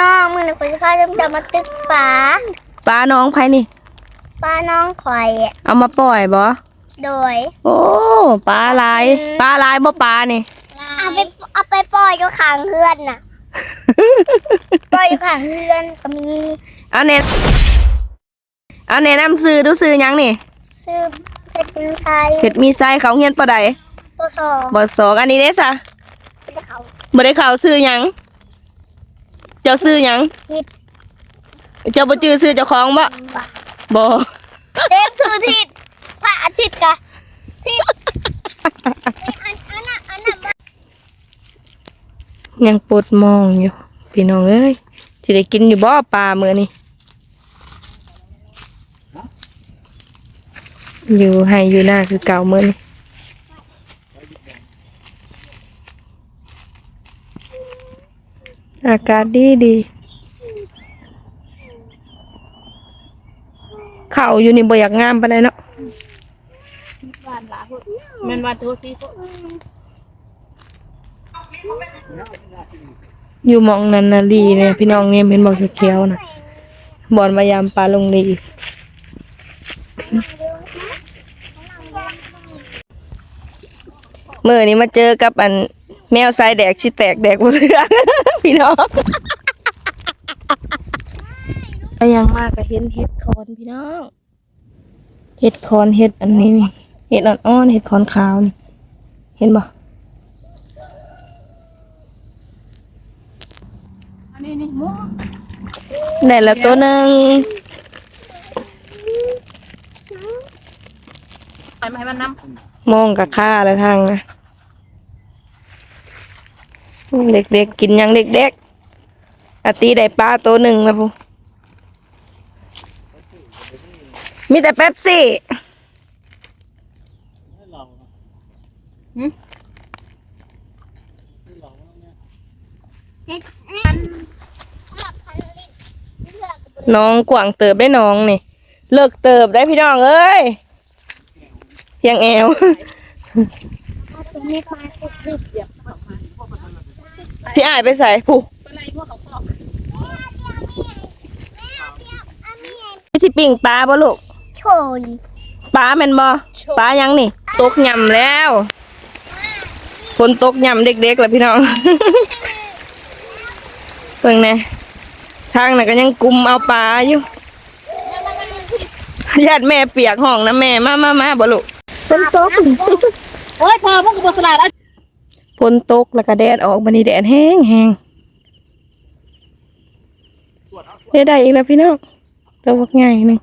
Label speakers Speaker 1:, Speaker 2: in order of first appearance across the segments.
Speaker 1: น้องมือหนึ่งคนจะพาจะจะมาตึกปลา
Speaker 2: ปลาน้องไผนี่
Speaker 1: ปลาน้องข่อยอะ
Speaker 2: เอามาปล่อยบ่
Speaker 1: โดย
Speaker 2: โอ้ปลาลายปลาลายบ่ปลานี่
Speaker 1: เอาไปเอาไปปล่อยอยู่ข้างเพื่อนน่ะ ปล่อยอยู่ข้างเพื่อนก็มี
Speaker 2: เอาเน็ตเอาแนะนำซื้อดูซื้อหยังนี่
Speaker 1: ซื้อเพชรเป็นไทย
Speaker 2: เห็ดมีไส้เขาเฮียนปะใด
Speaker 1: ตัวสอง
Speaker 2: บ่สองอันนี้เด้ซะ
Speaker 1: จะเขา
Speaker 2: บ่ได้ข่าวซื้อหยัง เจ้าซื้อหยัง
Speaker 1: ผิด
Speaker 2: เจ้าบ่จื้อซื้อเจ้าของบ่บ่
Speaker 1: เต็มซื้อทิศพระอาทิตย์กะทิศอันอันน่ะอันน่ะ
Speaker 2: ยังปวดมองอยู่ พี่น้องเอ้ยสิได้กินอยู่บ่ปลามื้อนี้อยู่ให้อยู่หน้าคือเก่ามื้อนี้ อากาศดีดี เขาอยู่นี่บ่อยากงามปานใดเนาะ
Speaker 3: แมันว่าตัวที่พวก
Speaker 2: อยู่หมองนันนาลีเนี่ยพี่น้องเนี่ยเป็นบอกเขียวๆนะบอนมายามปลาลงลีเมื่อนี้มาเจอกับอันแมวสายแดกชิแตกแดกบนเรือ พี่น้องก็ยังมากก็เห็นเห็ดคอนพี่น้องเห็ดคอนเห็ดอันนี้นี่เห็ดอ่อนๆเห็ดคอนขาวนี่เห็นบ่
Speaker 3: อันนี้นี่หมู
Speaker 2: ได้แล้วตัวหนึ่ง
Speaker 3: ไปมาให้มันน้
Speaker 2: มองกับข้าอะไรทางนะ เด็กๆกินยังเด็กๆอาตีได้ปลาตัวหนึ่งแล้วพูมีแต่เป๊ปซี่
Speaker 1: น้อกกับ
Speaker 2: น้องกว่างเติบได้น้องนี่ เลิกเติบได้พี่น้องเอ้ยเพียงแอว
Speaker 1: เอาตัวนี้มาติดติด
Speaker 2: พี่อายไปใส่ผู้ำ
Speaker 3: เป็นไรพวกเขาพอก
Speaker 2: พี่สิปิ่งปลาบ่ลูก
Speaker 1: โชน
Speaker 2: ปลาแม่นบ่ปลายังนี่ ตกยำแล้วฝนตกยำเด็กๆแล้วพี่น้องเพิ่งแน่ทางน่ะก็ยังกุมเอาปลาอยู่ญาติแม่เปียกห้องนะแม่มามามาบ่ลูกฝนตก
Speaker 3: โอ้ยพอพวกกูบสลาดอะ
Speaker 2: ฝนตกแล้วก็แดดออกบันนี้แดดแห้งแห้งได้ได้อีกแล้วพี่น้องตัวบักใหญ่หนึ่ง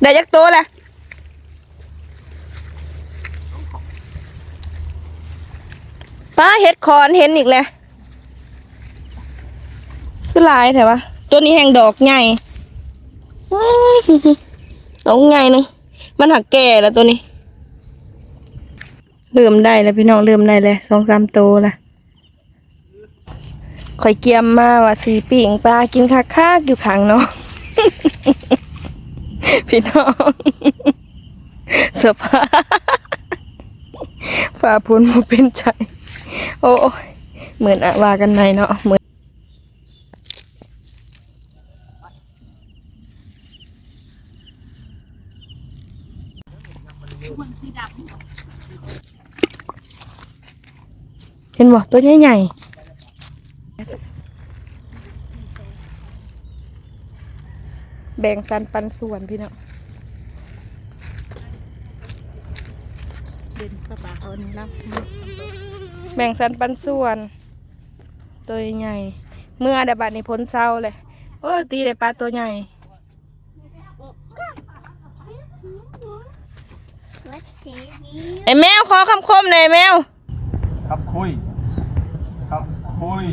Speaker 2: ได้ยักตัวแหละป้าเห็ดคอนเห็นอีกแล้ว คือหลายแต่ว่าตัวนี้แห้งดอกใหญ่อื้อหือดอกใหญ่หนึงมันหักแก่แล้วตัวนี้ เริ่มได้แล้วพี่น้องเริ่มได้แล้วสองสามตัวละข่อยเกียมมาว่าสีปิ่งปลากินคักๆอยู่ขังเนาะพี่น้องเสื้อผ้าฝ่าพุนมาเป็นใจ โอ้ยเหมือนอะว่ากันในเนาะเหมือน
Speaker 3: มันสีด
Speaker 2: เห็นบ่ตัวใหญ่ใหญ่แบ่งสันปันส่วนพี่น้อง
Speaker 3: เด่นาปลาเขานี่รับ
Speaker 2: แบ่งสันปันส่วน ตัวใหญ่เมื่อได้บัดนี้พ้นเศร้าเลยโอ้ตีได้ปลาตัวใหญ่ ไอแมวขอคำคมหน่อยแมว ครับคุย
Speaker 4: ครับคุย